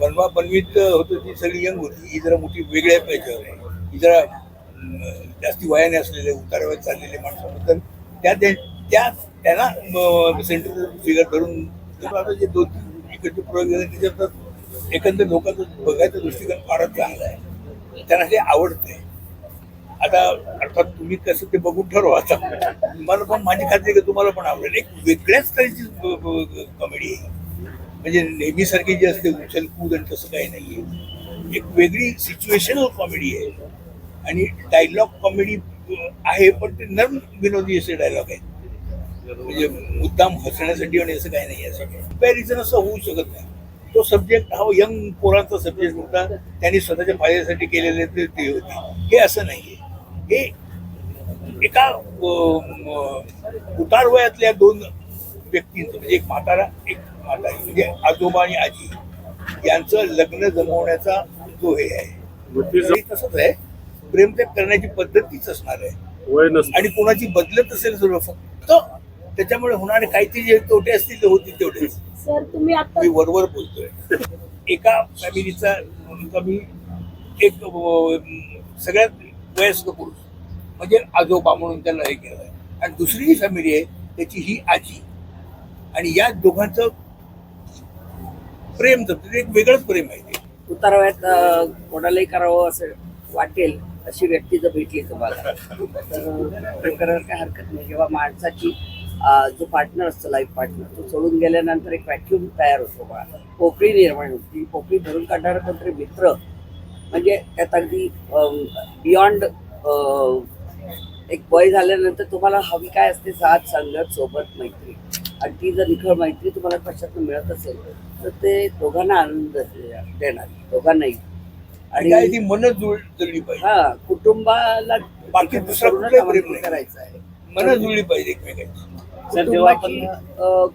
बनवा बनवीत होतं ती सगळी यंग होती. ही जरा मोठी वेगळ्या पाहिजे आहे. ही जरा जास्ती वयाने असलेले उतारावर चाललेले माणसाबद्दल त्या त्या त्या- त्यांना सेंटर फिगर धरून आता जे दोन तीन इकडचे प्रयोग झाले त्याच्यात एकंदर लोकांचं बघायचा दृष्टिकोन फारच चांगला आहे. त्यांना हे आवडते आता अर्थात तुम्ही कसं ते बघून ठरवा आता. मला पण माझी खात्री की तुम्हाला पण आवडेल. एक वेगळ्याच तऱ्हेची कॉमेडी आहे. म्हणजे नेहमीसारखी जी असते उचल कूद आणि तसं काही नाही आहे एक वेगळी सिच्युएशनल कॉमेडी आहे. आणि डायलॉग कॉमेडी आहे पण ते नर्म विनोदी असे डायलॉग आहेत. म्हणजे मुद्दाम हसण्यासाठी आणि असं काही नाही असं कंपॅरिझन असं होऊ शकत नाही. तो सब्जेक्ट हा यंग पोरांचा सब्जेक्ट होता. त्यांनी स्वतःच्या फायद्यासाठी केलेले ते ते होते. हे असं नाहीये. हे एका उतार वयातल्या दोन व्यक्तींचं म्हणजे एक म्हातारा एक म्हातारी म्हणजे आजोबा आणि आजी यांचं लग्न जमवण्याचा जो हे आहे. हे तसंच आहे. प्रेमत्याग करण्याची पद्धतीच असणार आहे. आणि कोणाची बदलत असेल सर्व फक्त त्याच्यामुळे होणारे काहीतरी जे तोटे असतील ते होतील तेवढेच. सर तुम्ही आता मी वरवर बोलतोय. एका फॅमिलीचा कमी एक सगळ्यात वयस्क पुरुष म्हणजे आजोबा म्हणून त्याला हे केलं आहे आणि दुसरी जी फॅमिली आहे त्याची ही आजी. आणि या दोघांचं प्रेम जपतं एक वेगळंच प्रेम आहे ते. उतारवयात कोणालाही करावं असं वाटेल अशी व्यक्ती जर भेटली तुम्हाला तर प्रेम करायला काय हरकत नाही. जेव्हा माणसाची जो पार्टनर असतो लाईफ पार्टनर तो सोडून गेल्यानंतर एक व्हॅक्युम तयार होतो बाळा पोकळी निर्माण होती. पोकळी भरून काढणारा कोणतरी मित्र म्हणजे त्यात अगदी बियॉन्ड एक वय झाल्यानंतर तुम्हाला हवी काय असते साथ संगत सोबत मैत्री. आणि ती जर निखळ मैत्री तुम्हाला कशातून मिळत असेल तर ते दोघांना आनंद देणार दोघांनाही. आणि काय ती मन जुळ जुळली पाहिजे. हा कुटुंबाला बाकी दुसरं करूनच कुठलंही आम्हाला प्रेम नाही. करायचं आहे. मन जुळली पाहिजे एकमेकांची.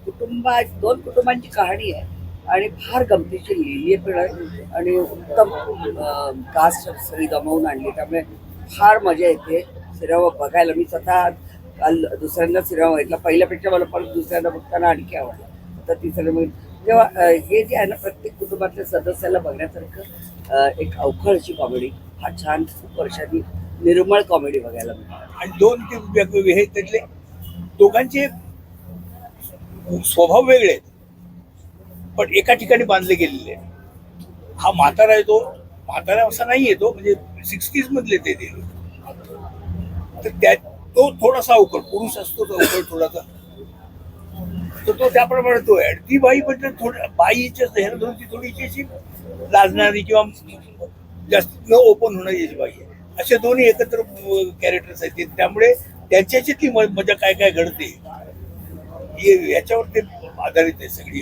कुटुंबा दोन कुटुंबांची कहाणी आहे आणि फार गमतीशीर लिहिली आहे पण आहे. आणि उत्तम कास्ट सगळी गमावून आणली त्यामुळे फार मजा येते. सिनेमा बघायला मी स्वतः काल दुसऱ्यांदा सिनेमा बघितला पहिल्यापेक्षा मला परत दुसऱ्यांदा बघताना आणखी आवडला. तर तिसऱ्या मग म्हणजे, तेव्हा हे जे आहे ना प्रत्येक कुटुंबातल्या सदस्याला बघण्यासारखं एक अवखळ अशी कॉमेडी हा छान खूप वर्षांनी निर्मळ कॉमेडी बघायला मिळतात आणि दोन ते वेगवेगळे हे त्यातले दोघांचे स्वभाव वेगळे आहेत. पण एका ठिकाणी बांधले गेलेले हा म्हातारा आहे तो म्हातारा असा नाही आहे तो म्हणजे सिक्स्टीज मधले ते तर त्या तो थोडासा अवकळ पुरुष असतो तो अवकळ थोडासा. तर तो त्याप्रमाणे तो आहे ती बाई म्हणजे थोड्या बाईच्या ह्याला धरून ती थोडीशी अशी लाजणारी किंवा जास्त न ओपन होणारी अशी बाई आहे. असे दोन्ही एकत्र कॅरेक्टर्स आहेत. त्यामुळे त्यांच्याची ती मजा काय काय घडते हे- याच्यावर ते आधारित आहे सगळी